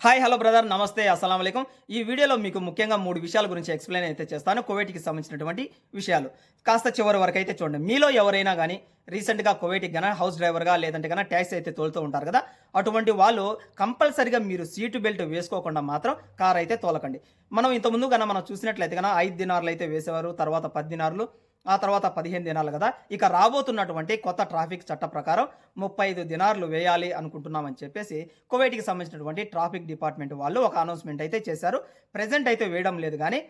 Hi hello brother నమస్తే అస్సలం అయికం ఈ వీడియోలో మీకు ముఖ్యంగా మూడు విషయాల గురించి ఎక్స్ప్లెయిన్ అయితే చేస్తాను. కువైట్కి సంబంధించినటువంటి విషయాలు. కాస్త చివరి వరకు అయితే చూడండి. మీలో ఎవరైనా కానీ రీసెంట్గా కువైట్కి గానా హౌస్ డ్రైవర్గా లేదంటే కన్నా ట్యాక్సీ అయితే తోలుతూ ఉంటారు కదా అటువంటి వాళ్ళు కంపల్సరిగా మీరు సీటు బెల్ట్ వేసుకోకుండా మాత్రం కార్ అయితే తోలకండి. మనం ఇంతకుముందు కన్నా మనం చూసినట్లయితే కన్నా ఐదు దినారులు అయితే వేసేవారు తర్వాత పది దినారులు ఆ తర్వాత పదిహేను దినాలు కదా. ఇక రాబోతున్నటువంటి కొత్త ట్రాఫిక్ చట్ట ప్రకారం ముప్పై ఐదు దినార్లు వేయాలి అనుకుంటున్నామని చెప్పేసి కువైట్కి సంబంధించినటువంటి ట్రాఫిక్ డిపార్ట్మెంట్ వాళ్ళు ఒక అనౌన్స్మెంట్ అయితే చేశారు. ప్రజెంట్ అయితే వేయడం లేదు కానీ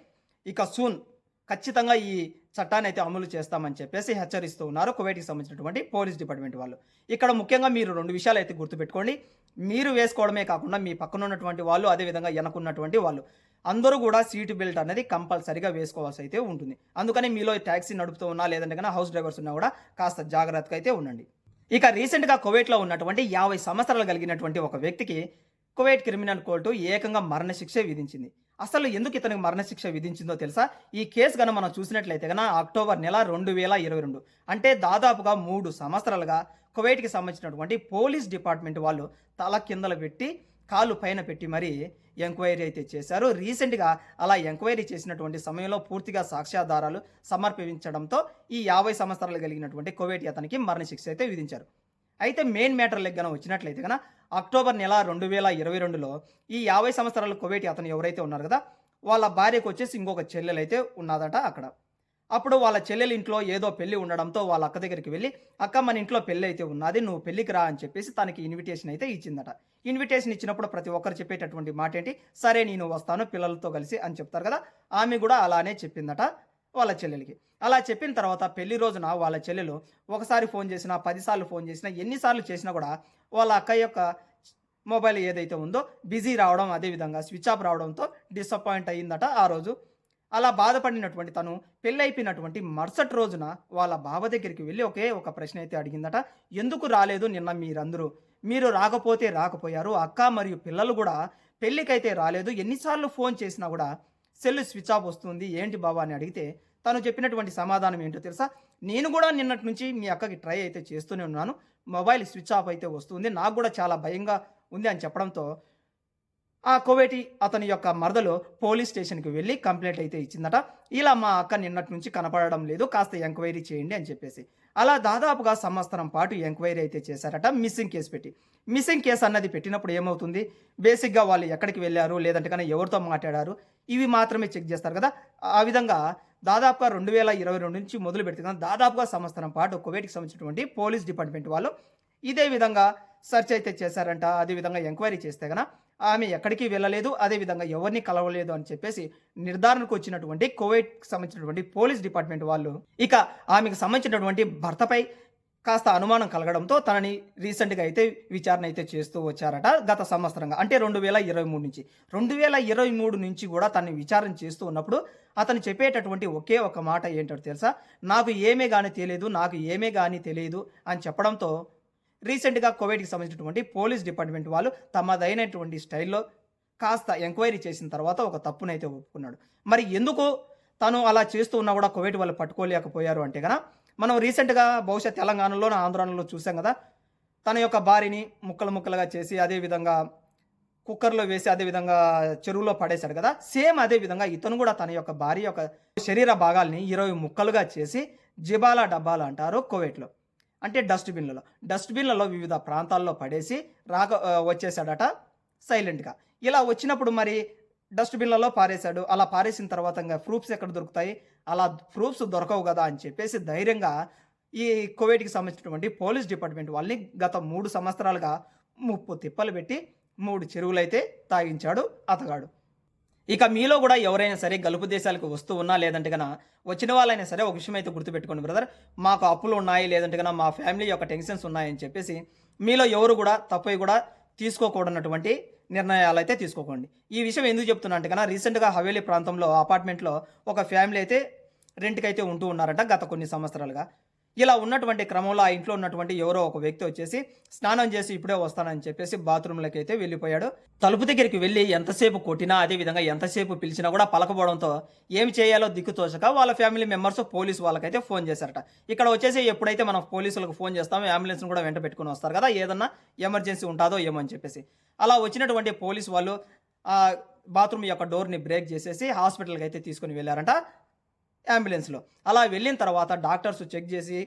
ఇక సూన్ ఖచ్చితంగా ఈ చట్టాన్ని అయితే అమలు చేస్తామని చెప్పేసి హెచ్చరిస్తూ ఉన్నారు కువైట్కి సంబంధించినటువంటి పోలీస్ డిపార్ట్మెంట్ వాళ్ళు. ఇక్కడ ముఖ్యంగా మీరు రెండు విషయాలు అయితే గుర్తుపెట్టుకోండి. మీరు వేసుకోవడమే కాకుండా మీ పక్కన ఉన్నటువంటి వాళ్ళు అదేవిధంగా వెనకున్నటువంటి వాళ్ళు. అందరూ కూడా సీటు బెల్ట్ అనేది కంపల్సరీగా వేసుకోవాల్సి అయితే ఉంటుంది. అందుకని మీలో ట్యాక్సీ నడుపుతూ ఉన్నా లేదంటే కన్నా హౌస్ డ్రైవర్స్ ఉన్నా కూడా కాస్త జాగ్రత్తగా అయితే ఉండండి. ఇక రీసెంట్గా కువైట్లో ఉన్నటువంటి యాభై సంవత్సరాలు కలిగినటువంటి ఒక వ్యక్తికి కువైట్ క్రిమినల్ కోర్టు ఏకంగా మరణశిక్ష విధించింది. అసలు ఎందుకు ఇతనికి మరణశిక్ష విధించిందో తెలుసా? ఈ కేసు కనుక మనం చూసినట్లయితే కనుక అక్టోబర్ నెల రెండు వేల ఇరవై రెండు. అంటే దాదాపుగా మూడు సంవత్సరాలుగా కువైట్కి సంబంధించినటువంటి పోలీస్ డిపార్ట్మెంట్ వాళ్ళు తల కిందలు పెట్టి కాలు పైన పెట్టి మరీ ఎంక్వైరీ అయితే చేశారు. రీసెంట్గా అలా ఎంక్వైరీ చేసినటువంటి సమయంలో పూర్తిగా సాక్ష్యాధారాలు సమర్పించడంతో ఈ యాభై సంవత్సరాలు కలిగినటువంటి కోవేటి అతనికి మరణశిక్ష అయితే విధించారు. అయితే మెయిన్ మ్యాటర్ లెక్కన వచ్చినట్లయితే కనుక అక్టోబర్ నెల రెండు వేల ఇరవై రెండులో ఈ యాభై సంవత్సరాల కువైట్ అతను ఎవరైతే ఉన్నారు కదా వాళ్ళ భార్యకు వచ్చేసి ఇంకొక చెల్లెలు అయితే ఉన్నదట అక్కడ. అప్పుడు వాళ్ళ చెల్లెలు ఇంట్లో ఏదో పెళ్ళి ఉండడంతో వాళ్ళ అక్క దగ్గరికి వెళ్ళి అక్క మన ఇంట్లో పెళ్ళి అయితే ఉన్నది నువ్వు పెళ్ళికి రా అని చెప్పేసి తనకి ఇన్విటేషన్ అయితే ఇచ్చిందట. ఇన్విటేషన్ ఇచ్చినప్పుడు ప్రతి ఒక్కరు చెప్పేటటువంటి మాట ఏంటి సరే నేను వస్తాను పిల్లలతో కలిసి అని చెప్తారు కదా ఆమె కూడా అలానే చెప్పిందట. వాళ్ళ చెల్లెలకి. అలా చెప్పిన తర్వాత పెళ్ళి రోజున వాళ్ళ చెల్లెలు ఒకసారి ఫోన్ చేసినా పదిసార్లు ఫోన్ చేసినా ఎన్నిసార్లు చేసినా కూడా వాళ్ళ అక్క యొక్క మొబైల్ ఏదైతే ఉందో బిజీ రావడం అదేవిధంగా స్విచ్ ఆఫ్ రావడంతో డిసప్పాయింట్ అయ్యిందట ఆ రోజు. అలా బాధపడినటువంటి తను పెళ్ళైపోయినటువంటి మరుసటి రోజున వాళ్ళ బావ దగ్గరికి వెళ్ళి ఒకే ఒక ప్రశ్న అయితే అడిగిందట. ఎందుకు రాలేదు నిన్న మీరందరూ? మీరు రాకపోతే రాకపోయారు. అక్క మరియు పిల్లలు కూడా పెళ్ళికైతే రాలేదు. ఎన్నిసార్లు ఫోన్ చేసినా కూడా సెల్ స్విచ్ ఆఫ్ వస్తుంది. ఏంటి బాబా అని అడిగితే తను చెప్పినటువంటి సమాధానం ఏంటో తెలుసా? నేను కూడా నిన్నటి నుంచి మీ అక్కకి ట్రై అయితే చేస్తూనే ఉన్నాను. మొబైల్ స్విచ్ ఆఫ్ అయితే వస్తుంది. నాకు కూడా చాలా భయంగా ఉంది అని చెప్పడంతో ఆ కోవేటి అతని యొక్క మరదలు పోలీస్ స్టేషన్కి వెళ్ళి కంప్లైంట్ అయితే ఇచ్చిందట. ఇలా మా అక్క నిన్నటి నుంచి కనపడడం లేదు కాస్త ఎంక్వైరీ చేయండి అని చెప్పేసి. అలా దాదాపుగా సంవత్సరం పాటు ఎంక్వైరీ అయితే చేశారట మిస్సింగ్ కేసు పెట్టి. మిస్సింగ్ కేసు అన్నది పెట్టినప్పుడు ఏమవుతుంది? బేసిక్గా వాళ్ళు ఎక్కడికి వెళ్ళారు లేదంటే కానీ ఎవరితో మాట్లాడారు? ఇవి మాత్రమే చెక్ చేస్తారు కదా? ఆ విధంగా దాదాపుగా రెండు వేల ఇరవై రెండు నుంచి మొదలు పెడితే దాదాపుగా సంవత్సరం పాటు కువైట్కి సంబంధించినటువంటి పోలీస్ డిపార్ట్మెంట్ వాళ్ళు ఇదే విధంగా సెర్చ్ అయితే చేశారంట అదేవిధంగా ఎంక్వైరీ చేస్తే కనుక ఆమె ఎక్కడికి వెళ్ళలేదు అదేవిధంగా ఎవరిని కలవలేదు అని చెప్పేసి నిర్ధారణకు వచ్చినటువంటి కోవిడ్ సంబంధించినటువంటి పోలీస్ డిపార్ట్మెంట్ వాళ్ళు ఇక ఆమెకు సంబంధించినటువంటి భర్తపై కాస్త అనుమానం కలగడంతో తనని రీసెంట్గా అయితే విచారణ అయితే చేస్తూ వచ్చారట గత సంవత్సరంగా అంటే రెండు వేల ఇరవై మూడు నుంచి. రెండు వేల ఇరవై మూడు నుంచి కూడా తనని విచారణ చేస్తూ ఉన్నప్పుడు అతను చెప్పేటటువంటి ఒకే ఒక మాట ఏంటో తెలుసా? నాకు ఏమే కానీ తెలియదు నాకు ఏమే కానీ తెలియదు అని చెప్పడంతో రీసెంట్గా కోవిడ్కి సంబంధించినటువంటి పోలీస్ డిపార్ట్మెంట్ వాళ్ళు తమదైనటువంటి స్టైల్లో కాస్త ఎంక్వైరీ చేసిన తర్వాత ఒక తప్పునైతే ఒప్పుకున్నాడు. మరి ఎందుకు తను అలా చేస్తూ ఉన్నా కూడా కోవిడ్ వాళ్ళు పట్టుకోలేకపోయారు అంటే కదా మనం రీసెంట్గా బహుశా తెలంగాణలో ఆంధ్రాలో చూసాం కదా తన యొక్క భార్యని ముక్కలు ముక్కలుగా చేసి అదేవిధంగా కుక్కర్లో వేసి అదేవిధంగా చెరువులో పడేశాడు కదా సేమ్ అదే విధంగా ఇతను కూడా తన యొక్క భార్య యొక్క శరీర భాగాల్ని ఇరవై ముక్కలుగా చేసి జిబాలా డబ్బాలు అంటారు కోవేట్లో అంటే డస్ట్బిన్లలో. డస్ట్బిన్లలో వివిధ ప్రాంతాల్లో పడేసి రాక వచ్చేసాడట సైలెంట్గా. ఇలా వచ్చినప్పుడు మరి డస్ట్బిన్లలో పారేశాడు. అలా పారేసిన తర్వాత ఇంకా ప్రూఫ్స్ ఎక్కడ దొరుకుతాయి? అలా ప్రూఫ్స్ దొరకవు కదా అని చెప్పేసి ధైర్యంగా ఈ కోవిడ్కి సంబంధించినటువంటి పోలీస్ డిపార్ట్మెంట్ వాళ్ళని గత మూడు సంవత్సరాలుగా ముప్పు తిప్పలు పెట్టి మూడు చెరువులైతే తాగించాడు అతగాడు. ఇక మీలో కూడా ఎవరైనా సరే గలుపు దేశాలకు వస్తూ ఉన్నా లేదంటే కన్నా వచ్చిన వాళ్ళైనా సరే ఒక విషయం అయితే గుర్తుపెట్టుకోండి బ్రదర్. మాకు అప్పులు ఉన్నాయి లేదంటే కన్నా మా ఫ్యామిలీ యొక్క టెన్షన్స్ ఉన్నాయని చెప్పేసి మీలో ఎవరు కూడా తప్పై కూడా తీసుకోకూడనటువంటి నిర్ణయాలు అయితే తీసుకోకండి. ఈ విషయం ఎందుకు చెప్తున్నా అంటే కన్నా రీసెంట్గా హవేలీ ప్రాంతంలో అపార్ట్మెంట్లో ఒక ఫ్యామిలీ అయితే రెంట్కి అయితే ఉంటూ ఉన్నారట గత కొన్ని సంవత్సరాలుగా. ఇలా ఉన్నటువంటి క్రమంలో ఆ ఇంట్లో ఉన్నటువంటి ఎవరో ఒక వ్యక్తి వచ్చేసి స్నానం చేసి ఇప్పుడే వస్తానని చెప్పేసి బాత్రూంలోకి అయితే వెళ్ళిపోయాడు. తలుపు దగ్గరికి వెళ్ళి ఎంతసేపు కొట్టినా అదే విధంగా ఎంతసేపు పిలిచినా కూడా పలకపోవడంతో ఏమి చేయాలో దిక్కు తోచక వాళ్ళ ఫ్యామిలీ మెంబర్స్ పోలీసు వాళ్ళకైతే ఫోన్ చేశారట. ఇక్కడ వచ్చేసి ఎప్పుడైతే మనం పోలీసులకు ఫోన్ చేస్తామో అంబులెన్స్ని కూడా వెంట పెట్టుకుని వస్తారు కదా ఏదన్నా ఎమర్జెన్సీ ఉంటుందో ఏమో అని చెప్పేసి. అలా వచ్చినటువంటి పోలీసు వాళ్ళు బాత్రూమ్ యొక్క డోర్ని బ్రేక్ చేసేసి హాస్పిటల్కి అయితే తీసుకుని వెళ్ళారంట. అంబులెన్స్లో. అలా వెళ్ళిన తర్వాత డాక్టర్స్ చెక్ చేసి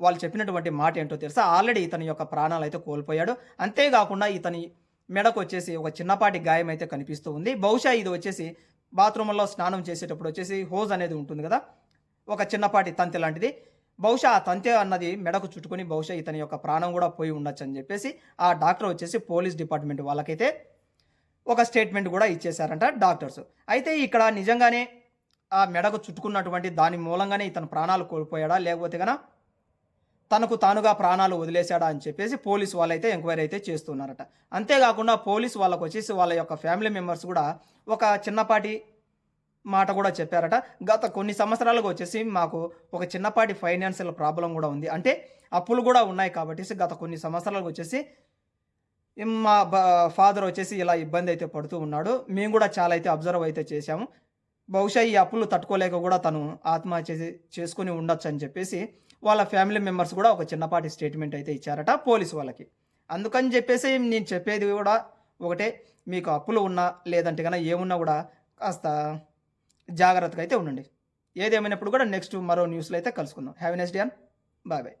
వాళ్ళు చెప్పినటువంటి మాట ఏంటో తెలుసా? ఆల్రెడీ ఇతని యొక్క ప్రాణాలు అయితే కోల్పోయాడు. అంతేకాకుండా ఇతని మెడకు వచ్చేసి ఒక చిన్నపాటి గాయం అయితే కనిపిస్తూ ఉంది. బహుశా ఇది వచ్చేసి బాత్రూంలో స్నానం చేసేటప్పుడు వచ్చేసి హోజ్ అనేది ఉంటుంది కదా? ఒక చిన్నపాటి తంతి లాంటిది. బహుశా ఆ తంతె అన్నది మెడకు చుట్టుకొని బహుశా ఇతని యొక్క ప్రాణం కూడా పోయి ఉండొచ్చు అని చెప్పేసి ఆ డాక్టర్ వచ్చేసి పోలీస్ డిపార్ట్మెంట్ వాళ్ళకైతే ఒక స్టేట్మెంట్ కూడా ఇచ్చేశారంట డాక్టర్స్. అయితే ఇక్కడ నిజంగానే ఆ మెడకు చుట్టుకున్నటువంటి దాని మూలంగానే ఇతను ప్రాణాలు కోల్పోయాడా? లేకపోతే కనుక తనకు తానుగా ప్రాణాలు వదిలేశాడా అని చెప్పేసి పోలీసు వాళ్ళైతే ఎంక్వైరీ అయితే చేస్తున్నారట. అంతేకాకుండా పోలీసు వాళ్ళకు వచ్చేసి వాళ్ళ యొక్క ఫ్యామిలీ మెంబర్స్ కూడా ఒక చిన్నపాటి మాట కూడా చెప్పారట. గత కొన్ని సంవత్సరాలుగా వచ్చేసి మాకు ఒక చిన్నపాటి ఫైనాన్షియల్ ప్రాబ్లం కూడా ఉంది. అంటే అప్పులు కూడా ఉన్నాయి కాబట్టి గత కొన్ని సంవత్సరాలకు వచ్చేసి మా ఫాదర్ వచ్చేసి ఇలా ఇబ్బంది అయితే పడుతూ ఉన్నాడు. మేము కూడా చాలా అయితే అబ్జర్వ్ అయితే చేశాము. బహుశా ఈ అప్పులు తట్టుకోలేక కూడా తను ఆత్మహత్య చేసి- చేసుకుని ఉండొచ్చు అని చెప్పేసి వాళ్ళ ఫ్యామిలీ మెంబర్స్ కూడా ఒక చిన్నపాటి స్టేట్మెంట్ అయితే ఇచ్చారట పోలీసు వాళ్ళకి. అందుకని చెప్పేసి నేను చెప్పేది కూడా ఒకటే మీకు అప్పులు ఉన్నా లేదంటే కన్నా ఏమున్నా కూడా కాస్త జాగ్రత్తగా అయితే ఉండండి. ఏదేమైనప్పుడు కూడా నెక్స్ట్ మరో న్యూస్లో అయితే కలుసుకుందాం. Have next day bye bye